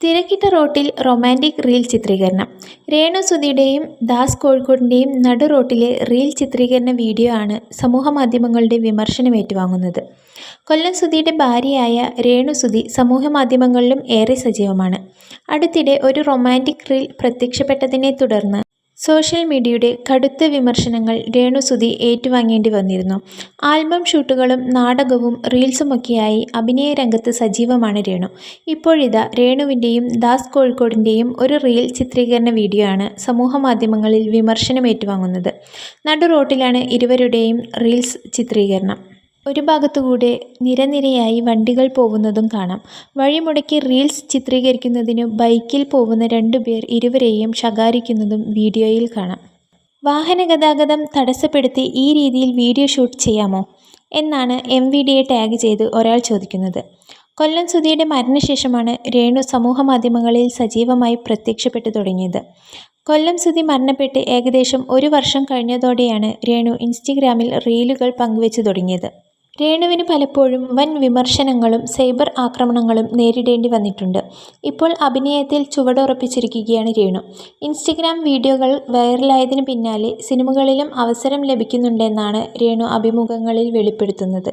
തിരക്കിട്ട റോട്ടിൽ romantic reel ചിത്രീകരണം. രേണു സുധിയുടെയും ദാസ് കോഴിക്കോടിന്റെയും നടു റോട്ടിലെ റീൽ ചിത്രീകരണ വീഡിയോ ആണ് സമൂഹ മാധ്യമങ്ങളുടെ വിമർശനം ഏറ്റുവാങ്ങുന്നത്. കൊല്ലം സുധിയുടെ ഭാര്യയായ രേണു സുധി മാധ്യമങ്ങളിലും ഏറെ സജീവമാണ്. അടുത്തിടെ ഒരു റൊമാന്റിക് റീൽ പ്രത്യക്ഷപ്പെട്ടതിനെ തുടർന്ന് സോഷ്യൽ മീഡിയയുടെ കടുത്ത വിമർശനങ്ങൾ രേണുസുധി ഏറ്റുവാങ്ങേണ്ടി വന്നിരുന്നു. ആൽബം ഷൂട്ടുകളും നാടകവും റീൽസുമൊക്കെയായി അഭിനയ രംഗത്ത് സജീവമാണ് രേണു. ഇപ്പോഴിതാ രേണുവിന്റെയും ദാസ് കോഴിക്കോടിന്റെയും ഒരു റീൽ ചിത്രീകരണ വീഡിയോ ആണ് സമൂഹമാധ്യമങ്ങളിൽ വിമർശനം ഏറ്റുവാങ്ങുന്നത് നടു റോട്ടിലാണ് ഇരുവരുടെയും റീൽസ് ചിത്രീകരണം. ഒരു ഭാഗത്തുകൂടെ നിരനിരയായി വണ്ടികൾ പോകുന്നതും കാണാം. വഴിമുടക്കി റീൽസ് ചിത്രീകരിക്കുന്നതിന് ബൈക്കിൽ പോകുന്ന രണ്ടുപേർ ഇരുവരെയും ശകാരിക്കുന്നതും വീഡിയോയിൽ കാണാം. വാഹനഗതാഗതം തടസ്സപ്പെടുത്തി ഈ രീതിയിൽ വീഡിയോ ഷൂട്ട് ചെയ്യാമോ? എന്നാണ് എം വി ഡിയെ ടാഗ് ചെയ്ത് ഒരാൾ ചോദിക്കുന്നത്. കൊല്ലം സുധിയുടെ മരണശേഷമാണ് രേണു സമൂഹ മാധ്യമങ്ങളിൽ സജീവമായി പ്രത്യക്ഷപ്പെട്ടു തുടങ്ങിയത്. കൊല്ലം സുധി മരണപ്പെട്ട് ഏകദേശം ഒരു വർഷം കഴിഞ്ഞതോടെയാണ് രേണു ഇൻസ്റ്റഗ്രാമിൽ റീലുകൾ പങ്കുവച്ചു തുടങ്ങിയത്. രേണുവിന് പലപ്പോഴും വൻ വിമർശനങ്ങളും സൈബർ ആക്രമണങ്ങളും നേരിടേണ്ടി വന്നിട്ടുണ്ട്. ഇപ്പോൾ അഭിനയത്തിൽ ചുവടുറപ്പിച്ചിരിക്കുകയാണ് രേണു. ഇൻസ്റ്റഗ്രാം വീഡിയോകൾ വൈറലായതിനു പിന്നാലെ സിനിമകളിലും അവസരം ലഭിക്കുന്നുണ്ടെന്നാണ് രേണു അഭിമുഖങ്ങളിൽ വെളിപ്പെടുത്തുന്നത്.